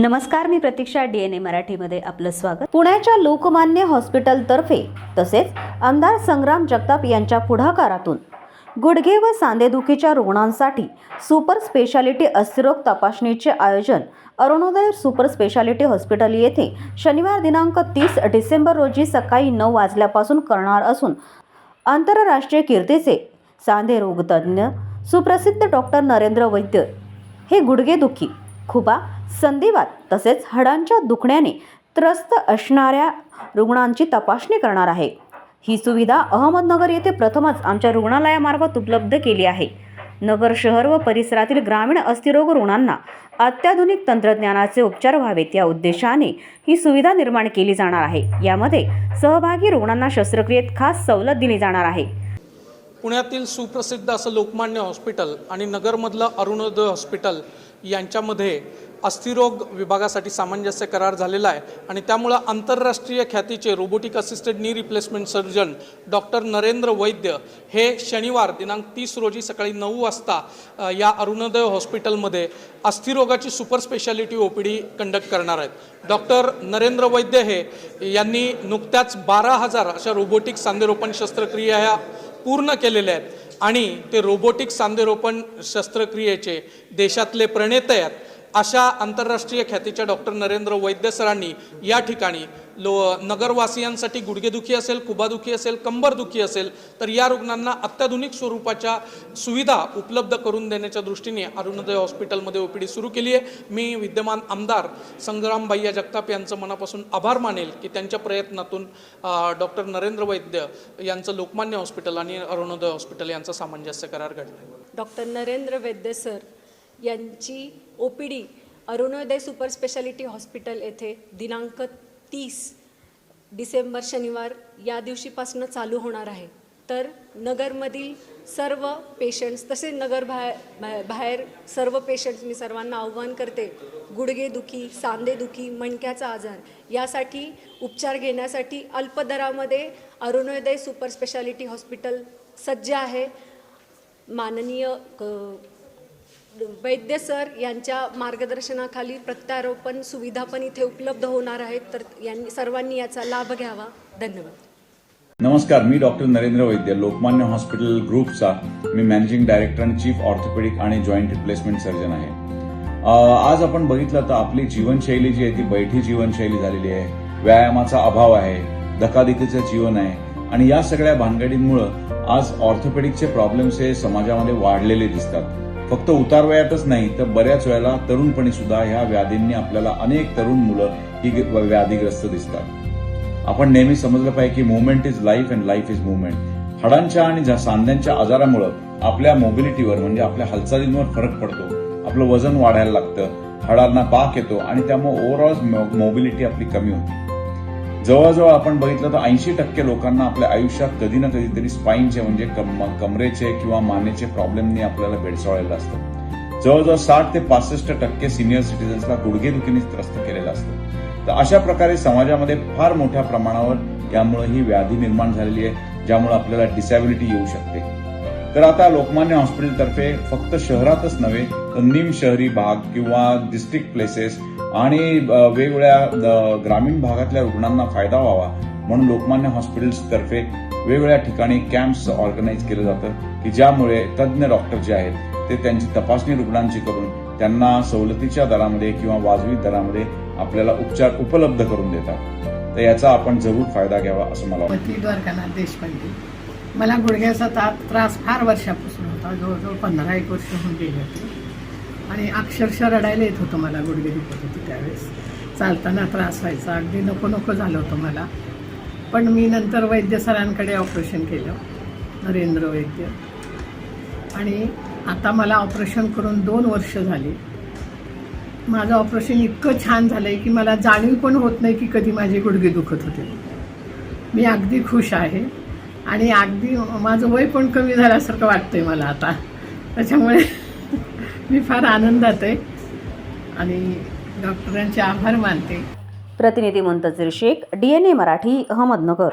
नमस्कार मी प्रतीक्षा D N ए मराठीमध्ये आपलं स्वागत. पुण्याच्या लोकमान्य हॉस्पिटलतर्फे तसेच आमदार संग्राम जगताप यांच्या पुढाकारातून गुडघे व सांधेदुखीच्या रुग्णांसाठी सुपर स्पेशालिटी अस्थिरोग तपासणीचे आयोजन अरुणोदय सुपर स्पेशालिटी हॉस्पिटल येथे शनिवार दिनांक तीस डिसेंबर रोजी सकाळी नऊ वाजल्यापासून करणार असून आंतरराष्ट्रीय कीर्तीचे सांधे रोगतज्ञ सुप्रसिद्ध डॉक्टर नरेंद्र वैद्य हे गुडघेदुखी खुबा संधिवात तसेच हाडांच्या दुखण्याने त्रस्त असणाऱ्या रुग्णांची तपासणी करणार आहे. ही सुविधा अहमदनगर येथे प्रथमच आमच्या रुग्णालयामार्फत उपलब्ध केली आहे. नगर शहर व परिसरातील ग्रामीण अस्थिरोग रुग्णांना अत्याधुनिक तंत्रज्ञानाचे उपचार व्हावेत या उद्देशाने ही सुविधा निर्माण केली जाणार आहे. यामध्ये सहभागी रुग्णांना शस्त्रक्रियेत खास सवलत दिली जाणार आहे. पुण्यातील सुप्रसिद्ध असं लोकमान्य हॉस्पिटल आणि नगरमधलं अरुणोदय हॉस्पिटल यांच्यामध्ये अस्थिरोग विभागासाठी सामंजस्य करार झालेला आहे. आणि त्यामुळं आंतरराष्ट्रीय ख्यातीचे robotic assisted knee replacement surgeon doctor Narendra Vaidya हे शनिवार दिनांक तीस रोजी सकाळी नऊ वाजता या अरुणोदय हॉस्पिटलमध्ये अस्थिरोगाची super speciality O P D conduct करणार आहेत. डॉक्टर नरेंद्र वैद्य हे यांनी नुकत्याच बारा हजार अशा रोबोटिक सांधेरोपण शस्त्रक्रिया ह्या पूर्ण केलेले आहेत. आणि ते रोबोटिक सांधेरोपण शस्त्रक्रियेचे देशातले प्रणेते आहेत. अशा आंतरराष्ट्रीय ख्यातीच्या डॉक्टर नरेंद्र वैद्य सरांनी या ठिकाणी लो नगरवासियांसाठी गुडघेदुखी असेल कुबादुखी असेल कंबरदुखी असेल तर या रुग्णांना अत्याधुनिक स्वरूपाच्या सुविधा उपलब्ध करून देण्याच्या दृष्टीने अरुणोदय हॉस्पिटलमध्ये ओ पी डी सुरू केली आहे. मी विद्यमान आमदार संग्राम भैया जगताप यांचं मनापासून आभार मानेल की त्यांच्या प्रयत्नातून डॉक्टर नरेंद्र वैद्य यांचं लोकमान्य हॉस्पिटल आणि अरुणोदय हॉस्पिटल यांचा सामंजस्य करार घडला डॉक्टर नरेंद्र वैद्य सर यांची O P D Arunoday super speciality hospital येथे दिनांक तीस डिसेंबर शनिवार या दिवशीपासून चालू होणार आहे. तर नगरमधील सर्व पेशंट्स तसे नगर बाहेर बाहेर- सर्व पेशंट्स मी सर्वांना आव्हान करते गुडघेदुखी सांधेदुखी मणक्याचा आजार यासाठी उपचार घेण्यासाठी अल्प दरामध्ये अरुणोदय सुपर स्पेशालिटी हॉस्पिटल सज्ज आहे. माननीय वैद्य सर यांच्या मार्गदर्शनाखाली प्रत्यारोपण सुविधा पण इथे उपलब्ध होणार आहेत. तर यांनी सर्वांनी याचा लाभ घ्यावा. धन्यवाद. नमस्कार मी डॉक्टर नरेंद्र वैद्य लोकमान्य हॉस्पिटल ग्रुपचा मी मॅनेजिंग डायरेक्टर आणि चीफ ऑर्थोपेडिक आणि जॉईंट रिप्लेसमेंट सर्जन आहे. आज आपण बघितलं तर आपली जीवनशैली जी आहे ती बैठी जीवनशैली झालेली आहे. व्यायामाचा अभाव आहे धकाधकीचं जीवन आहे आणि या सगळ्या भानगडींमुळे आज ऑर्थोपेडिकचे प्रॉब्लेम्स हे समाजामध्ये वाढलेले दिसतात. फक्त उतारवयातच नाही तर बऱ्याच वेळेला तरुणपणी सुद्धा ह्या व्याधींनी आपल्याला अनेक तरुण मुलं ही व्याधीग्रस्त दिसतात. आपण नेहमी समजलं पाहिजे की movement is life and life is movement हाडांच्या आणि सांध्यांच्या आजारामुळं आपल्या मोबिलिटीवर म्हणजे आपल्या हालचालींवर फरक पडतो. आपलं वजन वाढायला लागतं. हाडांना पाक येतो आणि त्यामुळे ओव्हरऑल मोबिलिटी आपली कमी होते. जवळजवळ आपण बघितलं तर ऐंशी टक्के लोकांना आपल्या आयुष्यात कधी ना कधीतरी स्पाईनचे म्हणजे कम- कमरेचे किंवा मानेचे प्रॉब्लेमनी आपल्याला भेडसावलेलं असतं. जवळजवळ साठ ते पासष्ट टक्के सिनियर सिटीजन्सला गुडघेदुखीने त्रस्त केलेलं असतं. तर अशा प्रकारे समाजामध्ये फार मोठ्या प्रमाणावर यामुळे ही व्याधी निर्माण झालेली आहे ज्यामुळे आपल्याला डिसॅबिलिटी येऊ शकते. तर आता लोकमान्य हॉस्पिटलतर्फे फक्त शहरातच नव्हे तर निम शहरी भाग किंवा डिस्ट्रिक्ट प्लेसेस आणि वेगवेगळ्या ग्रामीण भागातल्या रुग्णांना फायदा व्हावा म्हणून लोकमान्य हॉस्पिटल्सतर्फे वेगवेगळ्या ठिकाणी कॅम्प्स ऑर्गनाईज केलं जातं की ज्यामुळे तज्ज्ञ डॉक्टर जे आहेत ते त्यांची तपासणी रुग्णांची करून त्यांना सवलतीच्या दरामध्ये किंवा वाजवी दरामध्ये आपल्याला उपचार उपलब्ध करून देतात. तर याचा आपण जरूर फायदा घ्यावा असं मला वाटतं. वती देशपांडे. मला गुडघ्याचा ता त्रास फार वर्षापासून होता जवळजवळ पंधरा एक वर्ष होऊन गेली होती. आणि अक्षरशः रडायला येत होतं मला गुडघे दुखत होती त्यावेळेस. चालताना त्रास व्हायचा अगदी नको नको झालं होतं मला. पण मी नंतर वैद्य सरांकडे ऑपरेशन केलं नरेंद्र वैद्य. आणि आता मला ऑपरेशन करून दोन वर्ष झाली. माझं ऑपरेशन इतकं छान झालं आहे की मला जाणीव पण होत नाही की कधी माझे गुडघे दुखत होते. मी अगदी खुश आहे. आणि अगदी माझं वय पण कमी झाल्यासारखं वाटतं आहे मला आता. त्याच्यामुळे मी फार आनंदात आहे. आणि डॉक्टरांचे आभार मानते. प्रतिनिधी Muntazir Shaikh D N A Marathi Ahmednagar.